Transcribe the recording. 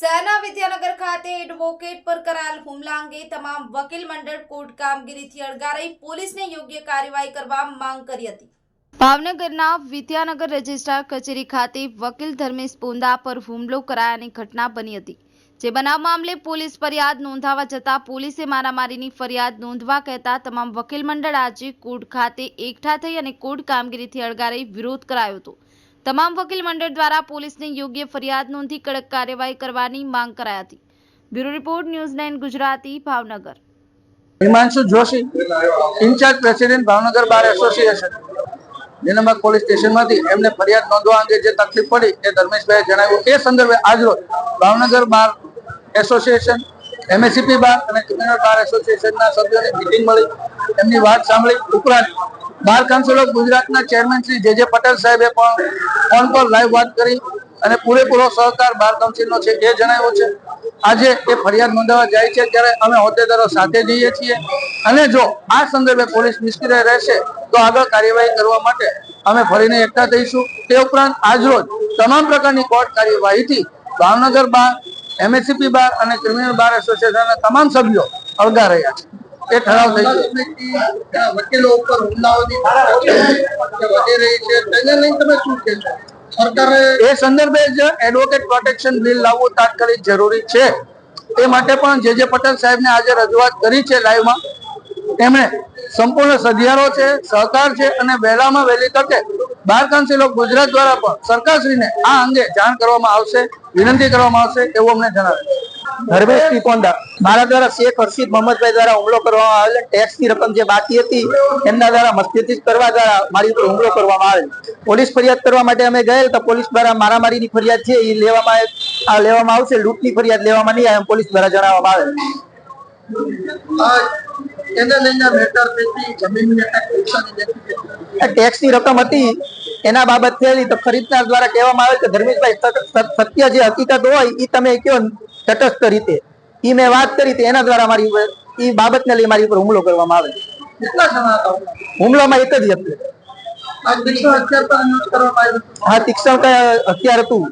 શહેરના વિદ્યાનગર ખાતે એડવોકેટ પર કરાયેલ હુમલા અંગે તમામ વકીલ મંડળ કોર્ટ કામગીરીથી અળગારાઈ પોલીસને યોગ્ય કાર્યવાહી કરવા માંગ કરી હતી. ભાવનગરના વિદ્યાનગર રજિસ્ટ્રાર કચેરી ખાતે વકીલ ધર્મેશ પોંદા પર હુમલો કરાયાની ઘટના બની હતી, જે બનાવ મામલે પોલીસ ફરિયાદ નોંધાવા જતાં પોલીસે મારામારીની ફરિયાદ નોંધવા કહેતા તમામ વકીલ મંડળ આજે કોર્ટ ખાતે એકઠા થઈ અને કોર્ટ કામગીરીથી અળગારાઈ વિરોધ કરાયો હતો. તમામ વકીલ મંડળ દ્વારા પોલીસને યોગ્ય ફરિયાદ નોંધી કડક કાર્યવાહી કરવાની માંગ કરાઈ હતી. Bureau report, news nine Gujarati, Bhavnagar. Himanshu Joshi, in-charge president Bhavnagar bar association. જેનામાં પોલીસ સ્ટેશનમાંથી એમને ફરિયાદ નોંધવા અંગે જે તકલીફ પડી એ ધર્મેશભાઈએ જણાવ્યું. એ સંદર્ભે આજરોજ ભાવનગર બાર એસોસિએશન એમએસસીપી બાર અને ક્રિમિનલ બાર એસોસિએશનના સભ્યોની મિટિંગ મળી. એમની વાત સાંભળી ઉપરાંત બાર કાઉન્સિલ ઓફ ગુજરાતના ચેરમેન શ્રી જે પટેલ સાહેબે પણ ફોન પર લાઈવ વાત કરી અને પૂરેપૂરો સહકાર બાર કાઉન્સિલનો છે એ જણાવ્યો છે. આજે એ ફરિયાદ નોંધાવવા જાય છે ત્યારે અમે હોદ્દેદારો સાથે જઈએ છીએ અને જો આ સંદર્ભે પોલીસ નિષ્ક્રિય રહેશે તો આગળ કાર્યવાહી કરવા માટે અમે ફરીને એકઠા થઈશું. તે ઉપરાંત આજરોજ તમામ પ્રકારની કોર્ટ કાર્યવાહીથી ભાવનગર બાર એમએસસીપી બાર અને ક્રિમિનલ બાર એસોસિએશનના તમામ સભ્યો અળગા રહ્યા છે. એ ઠરાવ થઈ ગયો. વકીલો ઉપર હુમલાઓની વધી રહી છે તેને લઈને તમે શું કહેશો સરકારે એ સંદર્ભે જ એડવોકેટ પ્રોટેક્શન બિલ લાવવું તાત્કાલિક જરૂરી છે. એ માટે પણ જે જે પટેલ સાહેબને આજે રજૂઆત કરી છે લાઈવમાં તેમણે સંપૂર્ણ સધિયારો છે સહકાર છે અને વહેલામાં વહેલી તકે બાર કાઉન્સિલ ઓફ ગુજરાત દ્વારા પણ સરકારશ્રીને આ અંગે જાણ કરવામાં આવશે વિનંતી કરવામાં આવશે એવું અમને જણાવે ધર્મેશ ત્રિકોંડા મારા દ્વારા શેખ હર્ષિદ મોહમ્મદભાઈ દ્વારા હુમલો કરવામાં આવેલ ટેક્સની રકમ જે બાકી હતી, એમના દ્વારા મસ્જિદ કરવા દ્વારા મારી ઉપર હુમલો કરવામાં આવેલ. પોલીસ ફરિયાદ કરવા માટે અમે ગયેલ તો પોલીસ દ્વારા મારામારીની ફરિયાદ છે એ લેવામાં આ લેવામાં આવશે, લૂંટની ફરિયાદ લેવામાં નહીં આવે પોલીસ દ્વારા જણાવવામાં આવે એને લઈને રકમ હતી, એના બાબત થયેલી તો ખરીદનાર દ્વારા કહેવામાં આવે કે ધર્મેશભાઈ સત- સત- સત્ય જે હકીકત હોય એ તમે કયો તટસ્થ રીતે. ઈ મેં વાત કરી હતી એના દ્વારા મારી ઉપર ઈ બાબતને લઈ મારી ઉપર હુમલો કરવામાં આવે હુમલામાં એક જ વ્યક્તિ. હા તીક્ષણ હથિયાર હતું?